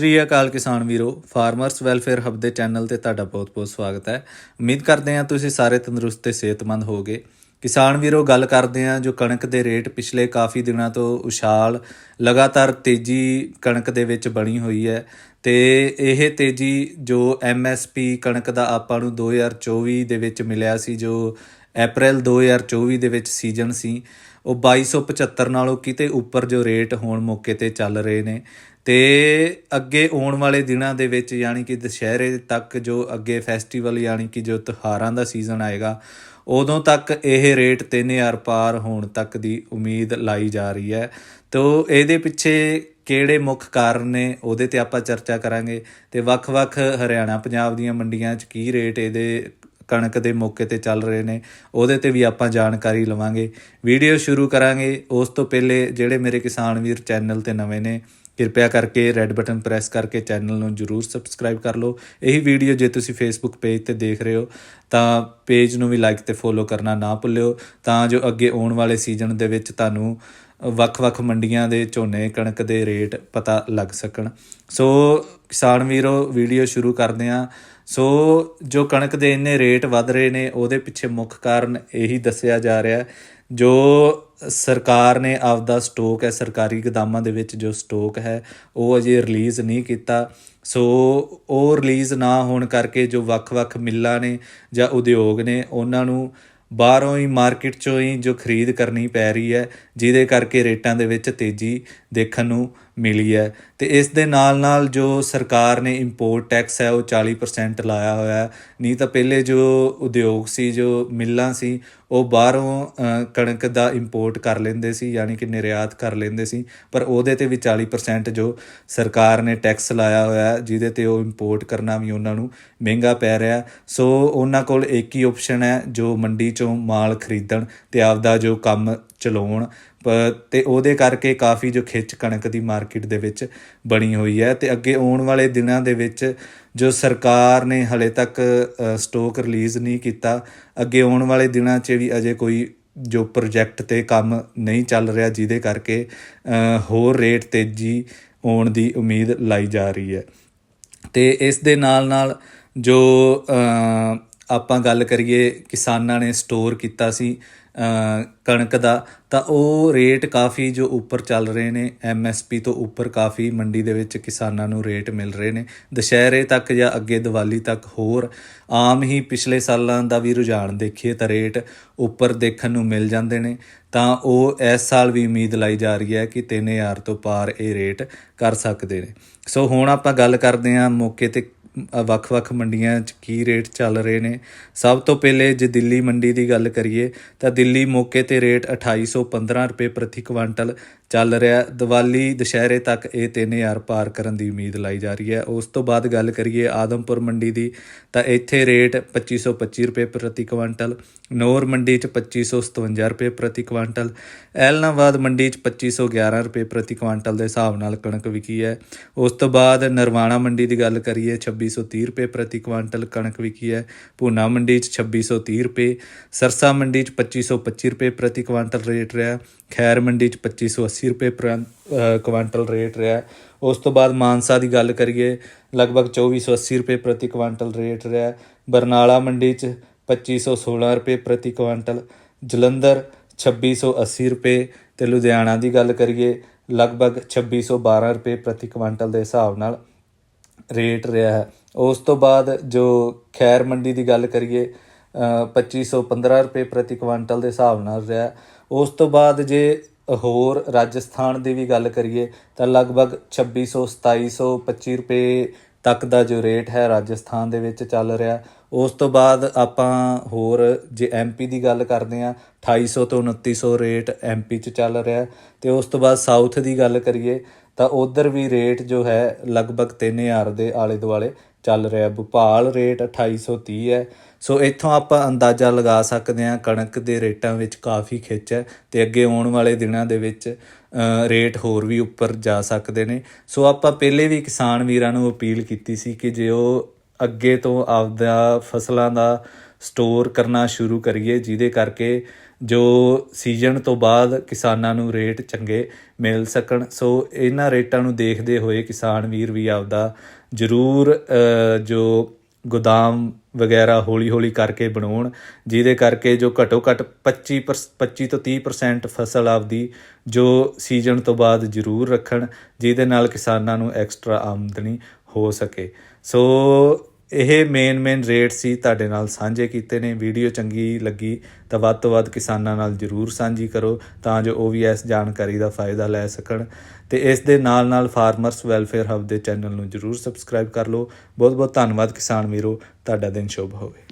ਸ਼੍ਰੀ ਅਕਾਲ ਕਿਸਾਨ ਵੀਰੋ, ਫਾਰਮਰਸ ਵੈਲਫੇਅਰ ਹੱਬ ਦੇ ਚੈਨਲ ਤੇ ਤੁਹਾਡਾ ਬਹੁਤ-ਬਹੁਤ ਸਵਾਗਤ ਹੈ। ਉਮੀਦ ਕਰਦੇ ਹਾਂ ਤੁਸੀਂ ਸਾਰੇ ਤੰਦਰੁਸਤ ਤੇ ਸਿਹਤਮੰਦ ਹੋਗੇ ਕਿਸਾਨ ਵੀਰੋ, ਗੱਲ ਕਰਦੇ ਹਾਂ ਜੋ ਕਣਕ ਦੇ ਰੇਟ ਪਿਛਲੇ ਕਾਫੀ ਦਿਨਾਂ ਤੋਂ ਉਛਾਲ, ਲਗਾਤਾਰ ਤੇਜ਼ੀ ਕਣਕ ਦੇ ਵਿੱਚ ਬਣੀ ਹੋਈ ਹੈ ਤੇ ਇਹ ਤੇਜ਼ੀ ਜੋ ਐਮਐਸਪੀ ਕਣਕ ਦਾ ਆਪਾਂ ਨੂੰ 2024 ਦੇ ਵਿੱਚ ਮਿਲਿਆ ਸੀ, ਜੋ ਅਪ੍ਰੈਲ 2024 ਦੇ ਵਿੱਚ ਸੀਜ਼ਨ ਸੀ ਉਹ 2275 ਨਾਲੋਂ ਕਿਤੇ ਉੱਪਰ ਜੋ ਰੇਟ ਹੋਣ ਮੌਕੇ ਤੇ ਚੱਲ ਰਹੇ ਨੇ। ਤੇ ਅੱਗੇ ਆਉਣ ਵਾਲੇ ਦਿਨਾਂ ਦੇ ਵਿੱਚ ਯਾਨੀ ਕਿ ਦੁਸ਼ਹਿਰੇ ਤੱਕ ਜੋ ਅੱਗੇ ਫੈਸਟੀਵਲ ਯਾਨੀ ਕਿ ਜੋ ਤਿਉਹਾਰਾਂ ਦਾ ਸੀਜ਼ਨ ਆਏਗਾ, ਉਦੋਂ ਤੱਕ ਇਹ ਰੇਟ 3000 ਪਾਰ ਹੋਣ ਤੱਕ ਦੀ ਉਮੀਦ ਲਾਈ ਜਾ ਰਹੀ ਹੈ। ਤੋ ਇਹਦੇ ਪਿੱਛੇ ਕਿਹੜੇ ਮੁੱਖ ਕਾਰਨ ਨੇ, ਉਹਦੇ ਤੇ ਆਪਾਂ ਚਰਚਾ ਕਰਾਂਗੇ। ਤੇ ਵੱਖ-ਵੱਖ ਹਰਿਆਣਾ ਪੰਜਾਬ ਦੀਆਂ ਮੰਡੀਆਂ 'ਚ ਕੀ ਰੇਟ ਇਹਦੇ ਕਣਕ ਦੇ ਮੌਕੇ ਤੇ ਚੱਲ ਰਹੇ ਨੇ, ਉਹਦੇ ਤੇ ਵੀ ਆਪਾਂ ਜਾਣਕਾਰੀ ਲਵਾਂਗੇ। ਵੀਡੀਓ ਸ਼ੁਰੂ ਕਰਾਂਗੇ। ਉਸ ਤੋਂ ਪਹਿਲੇ ਜਿਹੜੇ ਮੇਰੇ ਕਿਸਾਨ ਵੀਰ ਚੈਨਲ ਤੇ ਨਵੇਂ ਨੇ, ਕਿਰਪਾ ਕਰਕੇ ਰੈੱਡ ਬਟਨ ਪ੍ਰੈਸ ਕਰਕੇ ਚੈਨਲ ਨੂੰ ਜਰੂਰ ਸਬਸਕ੍ਰਾਈਬ ਕਰ ਲਓ। ਇਹੀ ਵੀਡੀਓ ਜੇ ਤੁਸੀਂ ਫੇਸਬੁੱਕ ਪੇਜ ਤੇ ਦੇਖ ਰਹੇ ਹੋ, ਤਾਂ ਪੇਜ ਨੂੰ ਵੀ ਲਾਈਕ ਤੇ ਫੋਲੋ ਕਰਨਾ ਨਾ ਭੁੱਲਿਓ। ਤਾਂ ਜੋ ਅੱਗੇ ਆਉਣ ਵਾਲੇ ਸੀਜ਼ਨ ਦੇ ਵਿੱਚ ਤੁਹਾਨੂੰ ਵੱਖ-ਵੱਖ ਮੰਡੀਆਂ ਦੇ ਝੋਨੇ, ਕਣਕ ਦੇ ਰੇਟ ਪਤਾ ਲੱਗ ਸਕਣ। ਸੋ ਕਿਸਾਨ ਵੀਰੋ, ਵੀਡੀਓ ਸ਼ੁਰੂ ਕਰਦੇ ਹਾਂ। ਸੋ ਜੋ ਕਣਕ ਦੇ ਇੰਨੇ ਰੇਟ ਵੱਧ ਰਹੇ ਨੇ, ਉਹਦੇ ਪਿੱਛੇ ਮੁੱਖ ਕਾਰਨ ਇਹੀ ਦੱਸਿਆ ਜਾ ਰਿਹਾ ਜੋ ਸਰਕਾਰ ਨੇ ਆਪਦਾ ਸਟਾਕ ਹੈ, ਸਰਕਾਰੀ ਗਦਾਮਾਂ ਦੇ ਵਿੱਚ ਜੋ ਸਟਾਕ ਹੈ, ਉਹ ਅਜੇ ਰਿਲੀਜ਼ ਨਹੀਂ ਕੀਤਾ। ਸੋ ਉਹ ਰਿਲੀਜ਼ ਨਾ ਹੋਣ ਕਰਕੇ ਜੋ ਵੱਖ-ਵੱਖ ਮਿੱਲਾਂ ਨੇ ਜਾਂ ਉਦਯੋਗ ਨੇ, ਉਹਨਾਂ ਨੂੰ ਬਾਹਰੋਂ ਹੀ ਮਾਰਕੀਟ ਚੋਂ ਹੀ ਜੋ ਖਰੀਦ ਕਰਨੀ ਪੈ ਰਹੀ ਹੈ, ਜਿਹਦੇ ਕਰਕੇ ਰੇਟਾਂ ਦੇ ਵਿੱਚ ਤੇਜ਼ੀ ਦੇਖਣ ਨੂੰ ਮਿਲੀ ਹੈ। ਤੇ ਇਸ ਦੇ ਨਾਲ ਨਾਲ ਜੋ ਸਰਕਾਰ ਨੇ ਇੰਪੋਰਟ ਟੈਕਸ ਹੈ, ਉਹ 40% ਲਾਇਆ ਹੋਇਆ ਨਹੀਂ ਤਾਂ ਪਹਿਲੇ ਜੋ ਉਦਯੋਗ ਸੀ, ਜੋ ਮਿੱਲਾਂ ਸੀ ਉਹ ਬਾਹਰੋਂ ਕਣਕ ਦਾ ਇੰਪੋਰਟ ਕਰ ਲੈਂਦੇ ਸੀ, ਯਾਨੀ ਕਿ ਨਿਰਯਾਤ ਕਰ ਲੈਂਦੇ ਸੀ। ਪਰ ਉਹਦੇ ਤੇ ਵੀ 40% ਜੋ ਸਰਕਾਰ ਨੇ ਟੈਕਸ ਲਾਇਆ ਹੋਇਆ, ਜਿਹਦੇ ਤੇ ਉਹ ਇੰਪੋਰਟ ਕਰਨਾ ਵੀ ਉਹਨਾਂ ਨੂੰ ਮਹਿੰਗਾ ਪੈ ਰਿਹਾ। ਸੋ ਉਹਨਾਂ ਕੋਲ ਇੱਕ ਹੀ ਆਪਸ਼ਨ ਹੈ, ਜੋ ਮੰਡੀ ਚੋਂ ਮਾਲ ਖਰੀਦਣ ਤੇ ਆਪਦਾ ਜੋ ਕੰਮ ਚਲਾਉਣ। ਪ- ਤੇ ਉਹਦੇ ਕਰਕੇ ਕਾਫੀ ਜੋ ਖਿੱਚ ਕਣਕ ਦੀ ਮਾਰਕੀਟ ਦੇ ਵਿੱਚ ਬਣੀ ਹੋਈ ਹੈ। ਤੇ ਅੱਗੇ ਆਉਣ ਵਾਲੇ ਦਿਨਾਂ ਦੇ ਵਿੱਚ ਜੋ ਸਰਕਾਰ ਨੇ ਹਲੇ ਤੱਕ ਅ, ਸਟਾਕ ਰਿਲੀਜ਼ ਨਹੀਂ ਕੀਤਾ ਅੱਗੇ ਆਉਣ ਵਾਲੇ ਦਿਨਾਂ 'ਚ ਵੀ ਅਜੇ ਕੋਈ ਜੋ ਪ੍ਰੋਜੈਕਟ ਤੇ ਕੰਮ ਨਹੀਂ ਚੱਲ ਰਿਹਾ ਜਿਹਦੇ ਕਰਕੇ ਹੋਰ ਰੇਟ ਤੇਜ਼ੀ ਆਉਣ ਦੀ ਉਮੀਦ ਲਾਈ ਜਾ ਰਹੀ ਹੈ। ਤੇ ਇਸ ਦੇ ਨਾਲ ਨਾਲ ਜੋ ਆਪਾਂ ਗੱਲ ਕਰੀਏ ਕਿਸਾਨਾਂ ਨੇ ਸਟੋਰ ਕੀਤਾ ਸੀ ਕਣਕ ਦਾ, ਤਾਂ ਉਹ ਰੇਟ ਕਾਫੀ ਜੋ ਉੱਪਰ ਚੱਲ ਰਹੇ ਨੇ ਐਮਐਸਪੀ ਤੋਂ ਉੱਪਰ ਕਾਫੀ ਮੰਡੀ ਦੇ ਵਿੱਚ ਕਿਸਾਨਾਂ ਨੂੰ ਰੇਟ ਮਿਲ ਰਹੇ ਨੇ। ਦੁਸ਼ਹਿਰੇ ਤੱਕ ਜਾਂ ਅੱਗੇ ਦੀਵਾਲੀ ਤੱਕ ਹੋਰ, ਆਮ ਹੀ ਪਿਛਲੇ ਸਾਲਾਂ ਦਾ ਵੀ ਰੁਝਾਨ ਦੇਖੀਏ ਤਾਂ ਰੇਟ ਉੱਪਰ ਦੇਖਣ ਨੂੰ ਮਿਲ ਜਾਂਦੇ ਨੇ। ਤਾਂ ਉਹ ਇਸ ਸਾਲ ਵੀ ਉਮੀਦ ਲਾਈ ਜਾ ਰਹੀ ਹੈ ਕਿ 3000 ਤੋਂ ਪਾਰ ਇਹ ਰੇਟ ਕਰ ਸਕਦੇ ਨੇ। ਸੋ ਹੁਣ ਆਪਾਂ ਗੱਲ ਕਰਦੇ ਹਾਂ ਮੌਕੇ ਤੇ ਵੱਖ-ਵੱਖ ਮੰਡੀਆਂ 'ਚ ਕੀ ਰੇਟ ਚੱਲ ਰਹੇ ਨੇ। ਸਭ ਤੋਂ ਪਹਿਲੇ ਜੇ ਦਿੱਲੀ ਮੰਡੀ ਦੀ ਗੱਲ ਕਰੀਏ ਤਾਂ ਦਿੱਲੀ ਮੌਕੇ ਤੇ ਰੇਟ 2815 ਰੁਪਏ ਪ੍ਰਤੀ ਕੁਆਂਟਲ ਚੱਲ ਰਿਹਾ। ਦੀਵਾਲੀ ਦੁਸ਼ਹਿਰੇ ਤੱਕ ਇਹ 3000 ਪਾਰ ਕਰਨ ਦੀ ਉਮੀਦ ਲਾਈ ਜਾ ਰਹੀ ਹੈ। ਉਸ ਤੋਂ ਬਾਅਦ ਗੱਲ ਕਰੀਏ ਆਦਮਪੁਰ ਮੰਡੀ ਦੀ, ਤਾਂ ਇੱਥੇ ਰੇਟ 2525 ਰੁਪਏ ਪ੍ਰਤੀ ਕੁਆਂਟਲ, ਨੌਰ ਮੰਡੀ 'ਚ 2557 ਰੁਪਏ ਪ੍ਰਤੀ ਕੁਆਂਟਲ, ਐਲਨਾਬਾਦ ਮੰਡੀ 'ਚ 2511 ਰੁਪਏ ਪ੍ਰਤੀ ਕੁਆਂਟਲ ਦੇ ਹਿਸਾਬ ਨਾਲ ਕਣਕ ਵਿਕੀ ਹੈ। ਉਸ ਤੋਂ ਬਾਅਦ ਨਰਵਾਣਾ ਮੰਡੀ ਦੀ ਗੱਲ ਕਰੀਏ 2630 ਰੁਪਏ ਪ੍ਰਤੀ ਕੁਆਂਟਲ ਕਣਕ ਵਿਕੀ ਹੈ। ਪੂਨਾ ਮੰਡੀ 'ਚ 2630 ਰੁਪਏ, ਸਰਸਾ ਮੰਡੀ 'ਚ 2525 ਰੁਪਏ ਪ੍ਰਤੀ ਕੁਆਂਟਲ ਰੇਟ ਰਿਹਾ। ਖੈਰ ਮੰਡੀ 'ਚ 2580 ਰੁਪਏ ਪ੍ਰੰ- ਕੁਆਂਟਲ ਰੇਟ ਰਿਹਾ ਉਸ ਤੋਂ ਬਾਅਦ ਮਾਨਸਾ ਦੀ ਗੱਲ ਕਰੀਏ ਲਗਭਗ 2480 ਰੁਪਏ ਪ੍ਰਤੀ ਕੁਆਂਟਲ ਰੇਟ ਰਿਹਾ ਬਰਨਾਲਾ ਮੰਡੀ 'ਚ 2516 ਰੁਪਏ ਪ੍ਰਤੀ ਕੁਆਂਟਲ ਜਲੰਧਰ 2680 ਰੁਪਏ ਤੇ ਲੁਧਿਆਣਾ ਦੀ ਗੱਲ ਕਰੀਏ ਲਗਭਗ 2612 ਰੁਪਏ ਪ੍ਰਤੀ ਕੁਆਂਟਲ ਦੇ ਹਿਸਾਬ ਨਾਲ ਰੇਟ ਰਿਹਾ ਹੈ। ਉਸ ਤੋਂ ਬਾਅਦ ਜੋ ਖੈਰ ਮੰਡੀ ਦੀ ਗੱਲ ਕਰੀਏ ਅ, 2515 ਰੁਪਏ ਪ੍ਰਤੀ ਕੁਆਂਟਲ ਦੇ ਹਿਸਾਬ ਨਾਲ ਰਿਹਾ ਉਸ ਤੋਂ ਬਾਅਦ ਜੇ ਹੋਰ ਰਾਜਸਥਾਨ ਦੀ ਵੀ ਗੱਲ ਕਰੀਏ ਤਾਂ ਲਗਭਗ 2600 2725 ਰੁਪਏ ਤੱਕ ਦਾ ਜੋ ਰੇਟ ਹੈ ਰਾਜਸਥਾਨ ਦੇ ਵਿੱਚ ਚੱਲ ਰਿਹਾ। ਉਸ ਤੋਂ ਬਾਅਦ ਆਪਾਂ ਹੋਰ ਜੇ ਐਮਪੀ ਦੀ ਗੱਲ ਕਰਦੇ ਆ 2800 ਤੋਂ 2900 ਰੇਟ ਐਮਪੀ 'ਚ ਚੱਲ ਰਿਹਾ। ਤੇ ਉਸ ਤੋਂ ਬਾਅਦ ਸਾਊਥ ਦੀ ਗੱਲ ਕਰੀਏ ਤਾਂ ਉਧਰ ਵੀ ਰੇਟ ਜੋ ਹੈ ਲਗਭਗ 3000 ਦੇ ਆਲੇ ਦੁਆਲੇ। ਚੱਲ ਰਿਹਾ, ਭੋਪਾਲ ਰੇਟ 2830 ਹੈ। ਸੋ ਇੱਥੋਂ ਆਪਾਂ ਅੰਦਾਜ਼ਾ ਲਗਾ ਸਕਦੇ ਹਾਂ ਕਣਕ ਦੇ ਰੇਟਾਂ ਵਿੱਚ ਕਾਫੀ ਖਿੱਚ ਹੈ ਤੇ ਅੱਗੇ ਆਉਣ ਵਾਲੇ ਦਿਨਾਂ ਦੇ ਵਿੱਚ ਰੇਟ ਹੋਰ ਵੀ ਉੱਪਰ ਜਾ ਸਕਦੇ ਨੇ। ਸੋ ਆਪਾਂ ਪਹਿਲੇ ਵੀ ਕਿਸਾਨ ਵੀਰਾਂ ਨੂੰ ਅਪੀਲ ਕੀਤੀ ਸੀ ਕਿ ਜੇ ਉਹ ਅੱਗੇ ਤੋਂ ਆਪਦਾ ਫਸਲਾਂ ਦਾ ਸਟੋਰ ਕਰਨਾ ਸ਼ੁਰੂ ਕਰੀਏ, ਜਿਹਦੇ ਕਰਕੇ ਜੋ ਸੀਜ਼ਨ ਤੋਂ ਬਾਅਦ ਕਿਸਾਨਾਂ ਨੂੰ ਰੇਟ ਚੰਗੇ ਮਿਲ ਸਕਣ। ਸੋ ਇਹਨਾਂ ਰੇਟਾਂ ਨੂੰ ਦੇਖਦੇ ਹੋਏ ਕਿਸਾਨ ਵੀਰ ਵੀ ਆਪਦਾ ਜ਼ਰੂਰ ਜੋ ਗੋਦਾਮ ਵਗੈਰਾ ਹੌਲੀ-ਹੌਲੀ ਕਰਕੇ ਬਣਾਉਣ, ਜਿਹਦੇ ਕਰਕੇ ਜੋ ਘੱਟੋ ਘੱਟ 25 ਪਰਸ- 25 ਤੋਂ 30% ਫਸਲ ਆਪਦੀ ਜੋ ਸੀਜ਼ਨ ਤੋਂ ਬਾਅਦ ਜ਼ਰੂਰ ਰੱਖਣ, ਜਿਹਦੇ ਨਾਲ ਕਿਸਾਨਾਂ ਨੂੰ ਐਕਸਟਰਾ ਆਮਦਨੀ ਹੋ ਸਕੇ। ਸੋ ਇਹ ਮੇਨ ਮੇਨ ਰੇਟ ਸੀ ਤੁਹਾਡੇ ਨਾਲ ਸਾਂਝੇ ਕੀਤੇ ਨੇ। ਵੀਡੀਓ ਚੰਗੀ ਲੱਗੀ ਤਾਂ ਵੱਧ ਤੋਂ ਵੱਧ ਕਿਸਾਨਾਂ ਨਾਲ ਜਰੂਰ ਸਾਂਝੀ ਕਰੋ ਤਾਂ ਜੋ ਉਹ ਵੀ ਇਸ ਜਾਣਕਾਰੀ ਦਾ ਫਾਇਦਾ ਲੈ ਸਕਣ। ਤੇ ਇਸ ਦੇ ਨਾਲ ਨਾਲ ਫਾਰਮਰਸ ਵੈਲਫੇਅਰ ਹਬ ਦੇ ਚੈਨਲ ਨੂੰ ਜਰੂਰ ਸਬਸਕ੍ਰਾਈਬ ਕਰ ਲਓ। ਬਹੁਤ ਬਹੁਤ ਧੰਨਵਾਦ ਕਿਸਾਨ ਵੀਰੋ। ਤੁਹਾਡਾ ਦਿਨ ਸ਼ੁਭ ਹੋਵੇ।